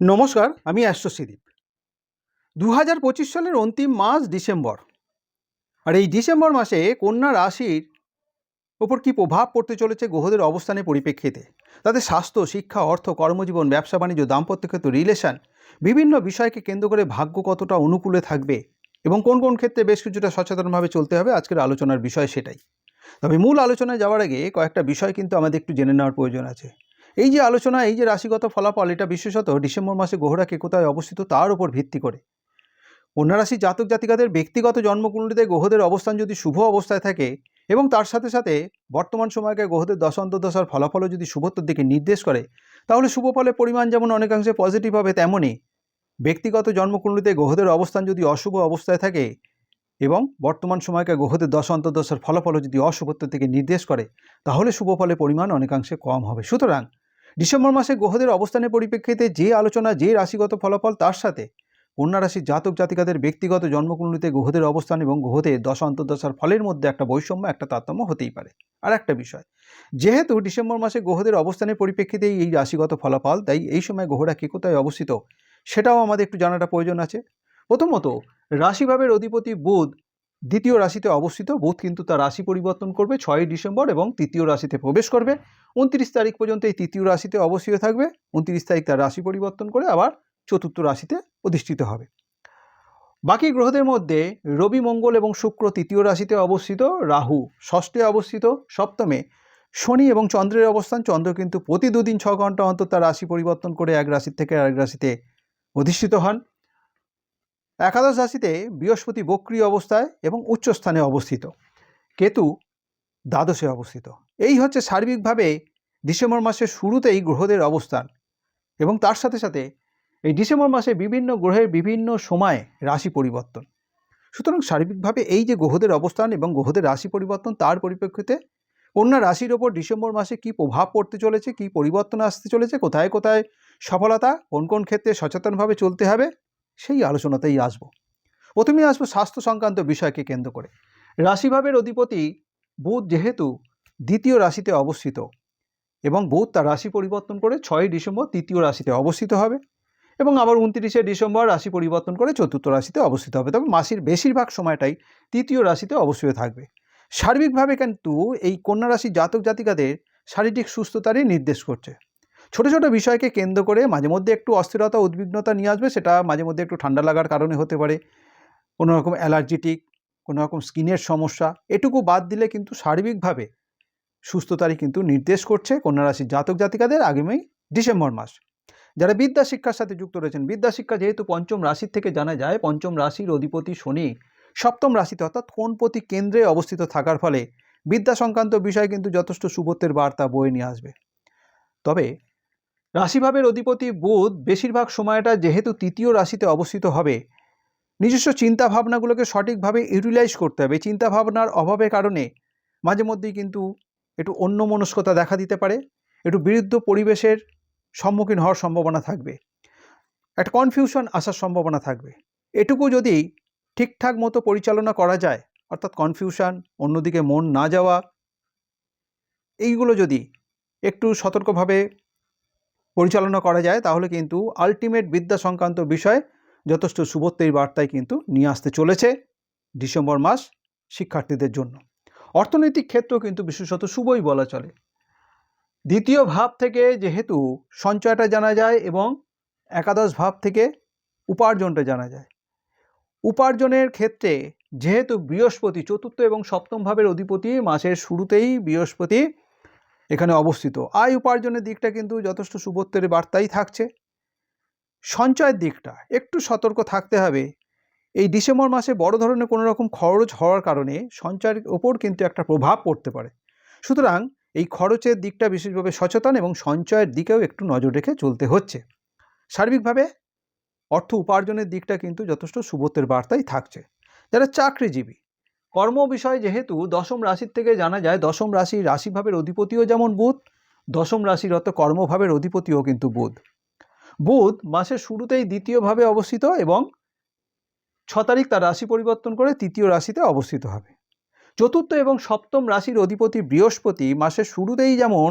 নমস্কার, আমি অ্যাস্ট্রোসিদীপ। দু হাজার পঁচিশ সালের অন্তিম মাস ডিসেম্বর। আর এই ডিসেম্বর মাসে কন্যা রাশির ওপর কী প্রভাব পড়তে চলেছে গ্রহদের অবস্থানের পরিপ্রেক্ষিতে? তাদের স্বাস্থ্য, শিক্ষা, অর্থ, কর্মজীবন, ব্যবসা, বাণিজ্য, দাম্পত্য ক্ষেত্র, রিলেশন বিভিন্ন বিষয়কে কেন্দ্র করে ভাগ্য কতটা অনুকূলে থাকবে এবং কোন কোন ক্ষেত্রে বেশ কিছুটা সচেতনভাবে চলতে হবে আজকের আলোচনার বিষয় সেটাই। তবে মূল আলোচনায় যাওয়ার আগে কয়েকটা বিষয় কিন্তু আমাদের একটু জেনে নেওয়ার প্রয়োজন আছে। এই যে আলোচনা, এই যে রাশিগত ফলাফল, এটা বিশেষত ডিসেম্বর মাসে গ্রহরা কে কোথায় অবস্থিত তার উপর ভিত্তি করে। কন্যা রাশি জাতক জাতিকাদের ব্যক্তিগত জন্মকুণ্ডলীতে গ্রহদের অবস্থান যদি শুভ অবস্থায় থাকে এবং তার সাথে সাথে বর্তমান সময়কে গ্রহদের দশ অন্তর্দশার ফলাফলও যদি শুভত্বর দিকে নির্দেশ করে, তাহলে শুভ ফলের পরিমাণ যেমন অনেকাংশে পজিটিভ হবে তেমনই ব্যক্তিগত জন্মকুণ্ডলীতে গ্রহদের অবস্থান যদি অশুভ অবস্থায় থাকে এবং বর্তমান সময়কে গ্রহদের দশ অন্তর্দশার ফলাফলও যদি অশুভত্বের থেকে নির্দেশ করে, তাহলে শুভ ফলের পরিমাণ অনেকাংশে কম হবে। সুতরাং ডিসেম্বর মাসে গ্রহদের অবস্থানের পরিপ্রেক্ষিতে যে আলোচনা, যে রাশিগত ফলাফল তার সাথে। কন্যা রাশির জাতক জাতিকাদের ব্যক্তিগত জন্মকুণ্ডলিতে গ্রহদের অবস্থান এবং গ্রহদের দশ, অন্তর্দশার ফলের মধ্যে একটা বৈষম্য, একটা তারতম্য হতেই পারে। আর একটা বিষয়, যেহেতু ডিসেম্বর মাসে গ্রহদের অবস্থানের পরিপ্রেক্ষিতেই এই রাশিগত ফলাফল, তাই এই সময় গ্রহরা কে কোথায় অবস্থিত, সেটাও আমাদের একটু জানাটা প্রয়োজন আছে। প্রথমত, রাশিভাবের অধিপতি বুধ দ্বিতীয় রাশিতে অবস্থিত, বুধ কিন্তু তার রাশি পরিবর্তন করবে ছয়ই ডিসেম্বর এবং তৃতীয় রাশিতে প্রবেশ করবে। উনত্রিশ তারিখ পর্যন্ত এই তৃতীয় রাশিতে অবস্থিত থাকবে। উনত্রিশ তারিখ তার রাশি পরিবর্তন করে আবার চতুর্থ রাশিতে অধিষ্ঠিত হবে। বাকি গ্রহদের মধ্যে রবি, মঙ্গল এবং শুক্র তৃতীয় রাশিতে অবস্থিত, রাহু ষষ্ঠে অবস্থিত, সপ্তমে শনি এবং চন্দ্রের অবস্থান। চন্দ্র কিন্তু প্রতি দুদিন ছ ঘণ্টা অন্তর তার রাশি পরিবর্তন করে এক রাশি থেকে আরেক রাশিতে অধিষ্ঠিত হন। একাদশ রাশিতে বৃহস্পতি বক্রিয় অবস্থায় এবং উচ্চস্থানে অবস্থিত। কেতু দ্বাদশে অবস্থিত। এই হচ্ছে সার্বিকভাবে ডিসেম্বর মাসের শুরুতেই গ্রহদের অবস্থান এবং তার সাথে সাথে এই ডিসেম্বর মাসে বিভিন্ন গ্রহের বিভিন্ন সময়ে রাশি পরিবর্তন। সুতরাং সার্বিকভাবে এই যে গ্রহদের অবস্থান এবং গ্রহদের রাশি পরিবর্তন, তার পরিপ্রেক্ষিতে কন্যা রাশির ওপর ডিসেম্বর মাসে কি প্রভাব পড়তে চলেছে, কি পরিবর্তন আসতে চলেছে, কোথায় কোথায় সফলতা, কোন কোন ক্ষেত্রে সচেতনভাবে চলতে হবে সেই আলোচনাতেই আসব। প্রথমে আসব স্বাস্থ্য সংক্রান্ত বিষয়কে কেন্দ্র করে। রাশিভাবের অধিপতি বুধ যেহেতু দ্বিতীয় রাশিতে অবস্থিত এবং বুধ তার রাশি পরিবর্তন করে ছয়ই ডিসেম্বর তৃতীয় রাশিতে অবস্থিত হবে এবং আবার উনত্রিশে ডিসেম্বর রাশি পরিবর্তন করে চতুর্থ রাশিতে অবস্থিত হবে। তবে মাসির বেশিরভাগ সময়টাই তৃতীয় রাশিতে অবস্থিত থাকবে। সার্বিকভাবে কিন্তু এই কন্যা রাশি জাতক জাতিকাদের শারীরিক সুস্থতারই নির্দেশ করছে। ছোট ছোট বিষয়কে কেন্দ্র করে মাঝে মধ্যে একটু অস্থিরতা, উদ্বিগ্নতা নিয়ে আসবে, সেটা মাঝে মধ্যে একটু ঠান্ডা লাগার কারণে হতে পারে। কোনো রকম অ্যালার্জিটিক কোনো রকম স্কিনের সমস্যা, এটুকু বাদ দিলে কিন্তু সার্বিকভাবে সুস্থতারই কিন্তু নির্দেশ করছে কন্যা রাশির জাতক, জাতিকাদের আগামী ডিসেম্বর মাস। যারা বিদ্যা শিক্ষার সাথে যুক্ত রয়েছেন, বিদ্যা শিক্ষা যেহেতু পঞ্চম রাশির থেকে জানা যায়, পঞ্চম রাশির অধিপতি শনি সপ্তম রাশিতে অর্থাৎ কোনপতি কেন্দ্রে অবস্থিত থাকার ফলে বিদ্যা সংক্রান্ত বিষয় কিন্তু যথেষ্ট সুবত্বের বার্তা বয়ে নিয়ে আসবে। তবে রাশিভাবের অধিপতি বুধ বেশিরভাগ সময়টা যেহেতু তৃতীয় রাশিতে অবস্থিত হবে, নিজস্ব চিন্তা ভাবনাগুলোকে সঠিকভাবে ইউটিলাইজ করতে হবে। চিন্তা ভাবনার অভাবের কারণে মাঝে মধ্যেই কিন্তু একটু অন্য মনস্কতা দেখা দিতে পারে, একটু বিরুদ্ধ পরিবেশের সম্মুখীন হওয়ার সম্ভাবনা থাকবে, একটা কনফিউশন আসার সম্ভাবনা থাকবে। এটুকু যদি ঠিকঠাক মতো পরিচালনা করা যায়, অর্থাৎ কনফিউশন অন্যদিকে মন না যাওয়া, এইগুলো যদি একটু সতর্কভাবে পরিচালনা করা যায়, তাহলে কিন্তু আলটিমেট বিদ্যা সংক্রান্ত বিষয় যথেষ্ট শুভত্বের বার্তায় কিন্তু নিয়ে আসতে চলেছে ডিসেম্বর মাস শিক্ষার্থীদের জন্য। অর্থনৈতিক ক্ষেত্র কিন্তু বিশেষত শুভই বলা চলে। দ্বিতীয় ভাব থেকে যেহেতু সঞ্চয়টা জানা যায় এবং একাদশ ভাব থেকে উপার্জনটা জানা যায়। উপার্জনের ক্ষেত্রে যেহেতু বৃহস্পতি চতুর্থ এবং সপ্তম ভাবের অধিপতি, মাসের শুরুতেই বৃহস্পতি এখানে অবস্থিত। আয় উপার্জনের দিকটা কিন্তু যথেষ্ট সুবত্তের বার্তাই থাকছে। সঞ্চয়ের দিকটা, একটু সতর্ক থাকতে হবে। এই ডিসেম্বর মাসে বড় ধরনের কোনো রকম খরচ হওয়ার কারণে সঞ্চয়ের ওপর কিন্তু একটা প্রভাব পড়তে পারে। সুতরাং এই খরচের দিকটা বিশেষভাবে সচেতন এবং সঞ্চয়ের দিকেও একটু নজর রেখে চলতে হচ্ছে। সার্বিকভাবে অর্থ উপার্জনের দিকটা কিন্তু যথেষ্ট সুবত্তের বার্তাই থাকছে। যারা চাকরিজীবী কর্ম বিষয় যেহেতু দশম রাশির থেকে জানা যায়, দশম রাশি রাশিভাবের অধিপতিও যেমন বুধ, দশম রাশির অর্থ কর্মভাবের অধিপতিও কিন্তু বুধ। বুধ মাসের শুরুতেই দ্বিতীয়ভাবে অবস্থিত এবং ছ তারিখ তার রাশি পরিবর্তন করে তৃতীয় রাশিতে অবস্থিত হবে। চতুর্থ এবং সপ্তম রাশির অধিপতি বৃহস্পতি মাসের শুরুতেই যেমন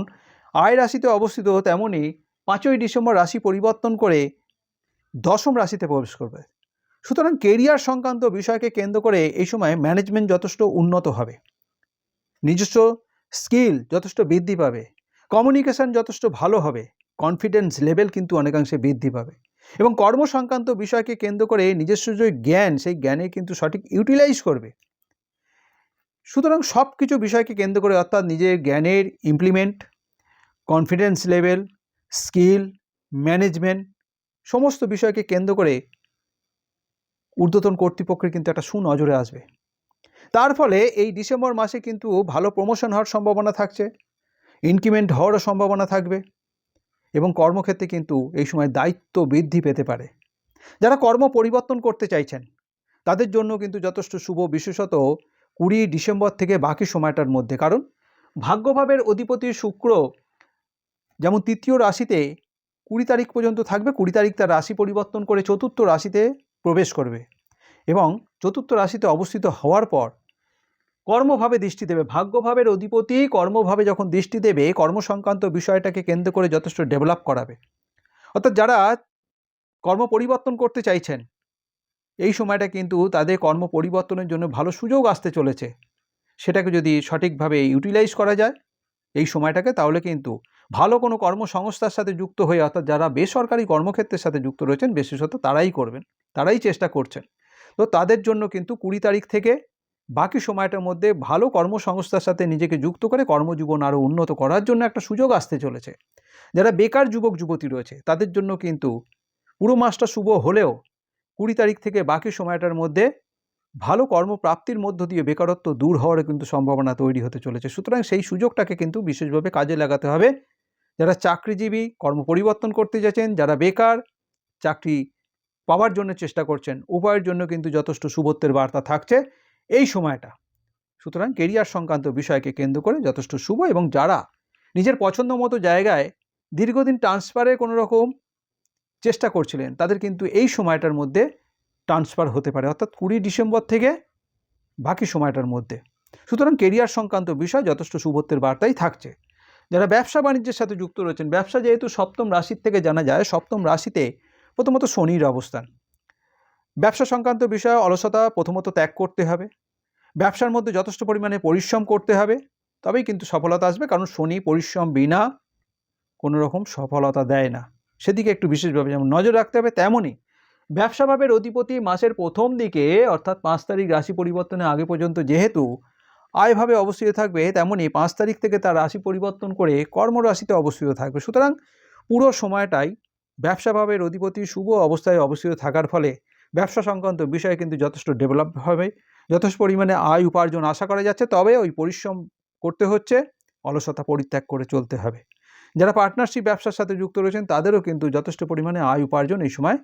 আয় রাশিতে অবস্থিত তেমনই পাঁচই ডিসেম্বর রাশি পরিবর্তন করে দশম রাশিতে প্রবেশ করবে। সুতরাং কেরিয়ার সংক্রান্ত বিষয়কে কেন্দ্র করে এই সময় ম্যানেজমেন্ট যথেষ্ট উন্নত হবে। নিজস্ব স্কিল যথেষ্ট বৃদ্ধি পাবে। কমিউনিকেশান যথেষ্ট ভালো হবে। কনফিডেন্স লেভেল কিন্তু অনেকাংশে বৃদ্ধি পাবে। এবং কর্ম সংক্রান্ত বিষয়কে কেন্দ্র করে নিজস্ব যে জ্ঞান, সেই জ্ঞানে কিন্তু সঠিক ইউটিলাইজ করবে। সুতরাং সব কিছু বিষয়কে কেন্দ্র করে অর্থাৎ নিজের জ্ঞানের implement confidence level skill management সমস্ত বিষয়কে কেন্দ্র করে ঊর্ধ্বতন কর্তৃপক্ষের কিন্তু একটা সুনজরে আসবে। তার ফলে এই ডিসেম্বর মাসে কিন্তু ভালো প্রমোশন হওয়ার সম্ভাবনা থাকছে, ইনক্রিমেন্ট হওয়ারও সম্ভাবনা থাকবে এবং কর্মক্ষেত্রে কিন্তু এই সময় দায়িত্ব বৃদ্ধি পেতে পারে। যারা কর্ম পরিবর্তন করতে চাইছেন, তাদের জন্য কিন্তু যথেষ্ট শুভ, বিশেষত কুড়ি ডিসেম্বর থেকে বাকি সময়টার মধ্যে। কারণ ভাগ্যভাবের অধিপতি শুক্র যেমন তৃতীয় রাশিতে কুড়ি তারিখ পর্যন্ত থাকবে, কুড়ি তারিখ তার রাশি পরিবর্তন করে চতুর্থ রাশিতে প্রবেশ করবে এবং চতুর্থ রাশিতে অবস্থিত হওয়ার পর কর্মভাবে দৃষ্টি দেবে। ভাগ্যভাবের অধিপতি কর্মভাবে যখন দৃষ্টি দেবে, কর্মসংক্রান্ত বিষয়টাকে কেন্দ্র করে যথেষ্ট ডেভেলপ করাবে। অর্থাৎ যারা কর্ম পরিবর্তন করতে চাইছেন, এই সময়টা কিন্তু তাদের কর্ম পরিবর্তনের জন্য ভালো সুযোগ আসতে চলেছে। সেটাকে যদি সঠিকভাবে ইউটিলাইজ করা যায়, এই সময়টাকে, তাহলে কিন্তু ভালো কোনো কর্মসংস্থার সাথে যুক্ত হয়ে, অর্থাৎ যারা বেসরকারি কর্মক্ষেত্রের সাথে যুক্ত রয়েছেন, বিশেষত তারাই করবেন, তারাই চেষ্টা করছেন। তো তাদের জন্য কিন্তু কুড়ি তারিখ থেকে বাকি সময়টার মধ্যে ভালো কর্মসংস্থার সাথে নিজেকে যুক্ত করে কর্মজীবন আরও উন্নত করার জন্য একটা সুযোগ আসতে চলেছে। যারা বেকার যুবক, যুবতী রয়েছে, তাদের জন্য কিন্তু পুরো মাসটা শুভ হলেও কুড়ি তারিখ থেকে বাকি সময়টার মধ্যে ভালো কর্মপ্রাপ্তির মধ্য দিয়ে বেকারত্ব দূর হওয়ার কিন্তু সম্ভাবনা তৈরি হতে চলেছে। সুতরাং সেই সুযোগটাকে কিন্তু বিশেষভাবে কাজে লাগাতে হবে। যারা চাকরিজীবী কর্ম পরিবর্তন করতে যাচ্ছেন, যারা বেকার, চাকরি পাওয়ার জন্য চেষ্টা করছেন উভয়ের জন্য কিন্তু যথেষ্ট শুভত্বের বার্তা থাকছে এই সময়টা। সুতরাং কেরিয়ার সংক্রান্ত বিষয়কে কেন্দ্র করে যথেষ্ট শুভ এবং যারা নিজের পছন্দ মতো জায়গায় দীর্ঘদিন ট্রান্সফারে কোনো রকম চেষ্টা করছিলেন, তাদের কিন্তু এই সময়টার মধ্যে ট্রান্সফার হতে পারে, অর্থাৎ কুড়ি ডিসেম্বর থেকে বাকি সময়টার মধ্যে। সুতরাং কেরিয়ার সংক্রান্ত বিষয় যথেষ্ট শুভত্বের বার্তাই থাকছে। যারা ব্যবসা বাণিজ্যের সাথে যুক্ত রয়েছেন, ব্যবসা যেহেতু সপ্তম রাশির থেকে জানা যায়, সপ্তম রাশিতে প্রথমত শনির অবস্থান। ব্যবসা সংক্রান্ত বিষয়ে অলসতা প্রথমত ত্যাগ করতে হবে। ব্যবসার মধ্যে যথেষ্ট পরিমাণে পরিশ্রম করতে হবে, তবেই কিন্তু সফলতা আসবে, কারণ শনি পরিশ্রম বিনা কোনো রকম সফলতা দেয় না। সেদিকে একটু বিশেষভাবে যেমন নজর রাখতে হবে, তেমনই ব্যবসাভাবের অধিপতি মাসের প্রথম দিকে, অর্থাৎ পাঁচ তারিখ রাশি পরিবর্তনের আগে পর্যন্ত যেহেতু আয়ভাবে অবস্থিত থাকবে তেমনই পাঁচ তারিখ থেকে তার রাশি পরিবর্তন করে কর্মরাশিতে অবস্থিত থাকবে। সুতরাং পুরো সময়টাই ব্যবসাভাবের অধিপতি শুভ অবস্থায় অবস্থিত থাকার ফলে ব্যবসা সংক্রান্ত বিষয়ে কিন্তু যথেষ্ট ডেভেলপ হবে, যথেষ্ট পরিমাণে আয় উপার্জন আশা করা যাচ্ছে, তবে ওই পরিশ্রম করতে হচ্ছে, অলসতা পরিত্যাগ করে চলতে হবে। যারা পার্টনারশিপ ব্যবসার সাথে যুক্ত রয়েছেন, তাদেরও কিন্তু যথেষ্ট পরিমাণে আয় উপার্জন এই সময়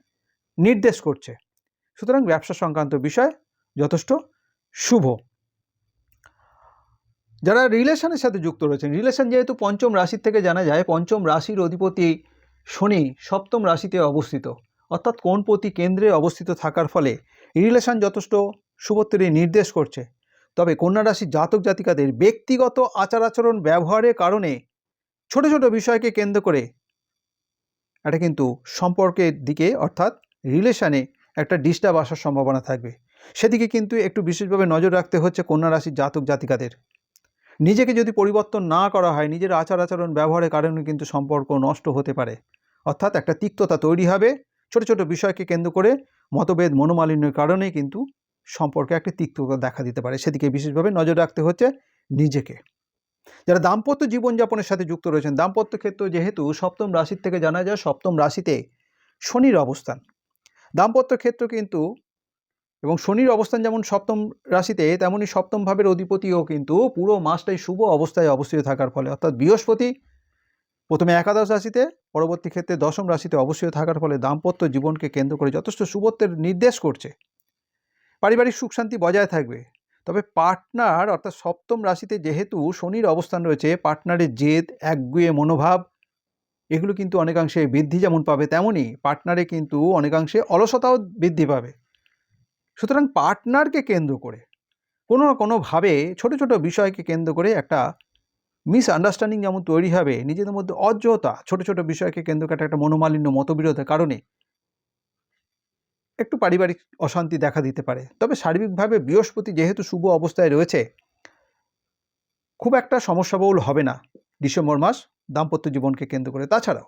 নির্দেশ করছে। সুতরাং ব্যবসা সংক্রান্ত বিষয় যথেষ্ট শুভ। যারা রিলেশনের সাথে যুক্ত রয়েছেন, রিলেশন যেহেতু পঞ্চম রাশির থেকে জানা যায়, পঞ্চম রাশির অধিপতি শনি সপ্তম রাশিতে অবস্থিত। অর্থাৎ কোন প্রতি কেন্দ্রে অবস্থিত থাকার ফলে রিলেশন যথেষ্ট শুভত্বেরই নির্দেশ করছে। তবে কন্যা রাশির জাতক জাতিকাদের ব্যক্তিগত আচার আচরণ ব্যবহারের কারণে ছোট ছোট বিষয়কে কেন্দ্র করে এটা কিন্তু সম্পর্কের দিকে অর্থাৎ রিলেশানে একটা ডিস্টার্ব আসার সম্ভাবনা থাকবে। সেদিকে কিন্তু একটু বিশেষভাবে নজর রাখতে হচ্ছে কন্যা রাশির জাতক জাতিকাদের। নিজেকে যদি পরিবর্তন না করা হয়, নিজের আচার আচরণ ব্যবহারের কারণে কিন্তু সম্পর্ক নষ্ট হতে পারে। অর্থাৎ একটা তিক্ততা তৈরি হবে, ছোট ছোট বিষয়কে কেন্দ্র করে মতভেদ মনোমালিন্যের কারণেই কিন্তু সম্পর্কে একটা তিক্ততা দেখা দিতে পারে। সেদিকে বিশেষভাবে নজর রাখতে হচ্ছে নিজেকে। যারা দাম্পত্য জীবনযাপনের সাথে যুক্ত রয়েছেন, দাম্পত্য ক্ষেত্র যেহেতু সপ্তম রাশির থেকে জানা যায়, সপ্তম রাশিতে শনির অবস্থান। দাম্পত্য ক্ষেত্র কিন্তু এবং শনির অবস্থান যেমন সপ্তম রাশিতে তেমনই সপ্তম ভাবের অধিপতিও কিন্তু পুরো মাসটাই শুভ অবস্থায় অবস্থিত থাকার ফলে। অর্থাৎ বৃহস্পতি প্রথমে একাদশ রাশিতে, পরবর্তী ক্ষেত্রে দশম রাশিতে অবস্থিত থাকার ফলে দাম্পত্য জীবনকে কেন্দ্র করে যথেষ্ট শুভত্বের নির্দেশ করছে। পারিবারিক সুখ শান্তি বজায় থাকবে। তবে পার্টনার অর্থাৎ সপ্তম রাশিতে যেহেতু শনির অবস্থান রয়েছে, পার্টনারের জেদ, একগুয়ে মনোভাব, এগুলো কিন্তু অনেকাংশে বৃদ্ধি যেমন পাবে তেমনই পার্টনারে কিন্তু অনেকাংশে অলসতাও বৃদ্ধি পাবে। সুতরাং পার্টনারকে কেন্দ্র করে, কোনো না কোনোভাবে ছোট ছোট বিষয়কে কেন্দ্র করে একটা মিস আন্ডারস্ট্যান্ডিং যেমন তৈরি হবে, নিজেদের মধ্যে অজ্ঞতা ছোট ছোট বিষয়কে কেন্দ্র করে একটা মনোমালিন্য, মতবিরোধের কারণে একটু পারিবারিক অশান্তি দেখা দিতে পারে। তবে সার্বিকভাবে বৃহস্পতি যেহেতু শুভ অবস্থায় রয়েছে, খুব একটা সমস্যাবহুল হবে না। ডিসেম্বর মাস দাম্পত্য জীবনকে কেন্দ্র করে। তাছাড়াও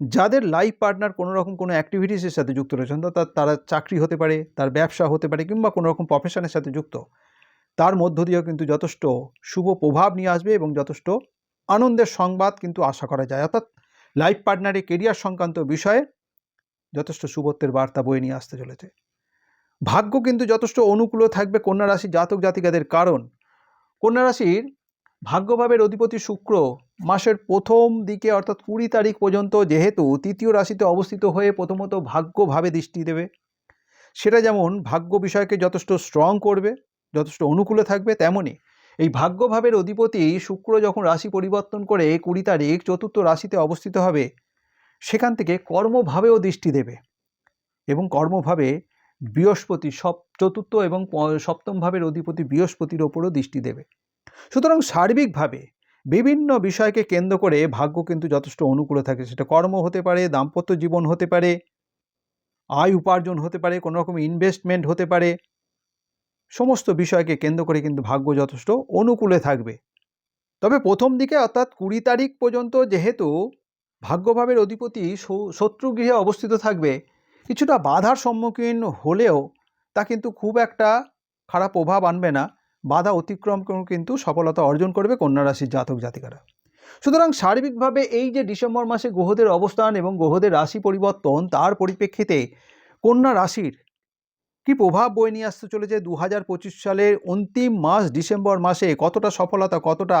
যাদের লাইফ পার্টনার কোনো রকম কোনো অ্যাক্টিভিটিসের সাথে যুক্ত রয়েছেন তার, তারা চাকরি হতে পারে, তার ব্যবসা হতে পারে কিংবা কোনো রকম প্রফেশনের সাথে যুক্ত, তার মধ্য দিয়েও কিন্তু যথেষ্ট শুভ প্রভাব নিয়ে আসবে এবং যথেষ্ট আনন্দের সংবাদ কিন্তু আশা করা যায়। অর্থাৎ লাইফ পার্টনারের কেরিয়ার সংক্রান্ত বিষয়ে যথেষ্ট শুভত্বের বার্তা বয়ে নিয়ে আসতে চলেছে। ভাগ্য কিন্তু যথেষ্ট অনুকূল থাকবে কন্যা রাশি জাতক জাতিকাদের কারণ, কন্যা রাশির ভাগ্যভাবের অধিপতি শুক্র মাসের প্রথম দিকে, অর্থাৎ কুড়ি তারিখ পর্যন্ত যেহেতু তৃতীয় রাশিতে অবস্থিত হয়ে প্রথমত ভাগ্যভাবে দৃষ্টি দেবে। সেটা যেমন ভাগ্য বিষয়কে যথেষ্ট স্ট্রং করবে, যথেষ্ট অনুকূলে থাকবে তেমনই এই ভাগ্যভাবের অধিপতি শুক্র যখন রাশি পরিবর্তন করে কুড়ি তারিখ চতুর্থ রাশিতে অবস্থিত হবে, সেখান থেকে কর্মভাবেও দৃষ্টি দেবে এবং কর্মভাবে বৃহস্পতি সপ চতুর্থ এবং প- সপ্তম ভাবের অধিপতি বৃহস্পতির ওপরও দৃষ্টি দেবে। সুতরাং সার্বিকভাবে বিভিন্ন বিষয়কে কেন্দ্র করে ভাগ্য কিন্তু যথেষ্ট অনুকূলে থাকে। সেটা কর্ম হতে পারে, দাম্পত্য জীবন হতে পারে, আয় উপার্জন হতে পারে, কোনো রকম ইনভেস্টমেন্ট হতে পারে। সমস্ত বিষয়কে কেন্দ্র করে কিন্তু ভাগ্য যথেষ্ট অনুকূলে থাকবে। তবে প্রথম দিকে অর্থাৎ কুড়ি তারিখ পর্যন্ত যেহেতু ভাগ্যভাবের অধিপতি শত্রুগৃহে অবস্থিত থাকবে, কিছুটা বাধার সম্মুখীন হলেও তা কিন্তু খুব একটা খারাপ প্রভাব আনবে না। বাধা অতিক্রম করে কিন্তু সফলতা অর্জন করবে কন্যা রাশির জাতক জাতিকারা। সুতরাং সার্বিকভাবে এই যে ডিসেম্বর মাসে গ্রহদের অবস্থান এবং গ্রহদের রাশি পরিবর্তন, তার পরিপ্রেক্ষিতে কন্যা রাশির কি প্রভাব বয়ে নিয়ে আসতে চলেছে? দু হাজার পঁচিশ সালের অন্তিম মাস ডিসেম্বর মাসে কতটা সফলতা, কতটা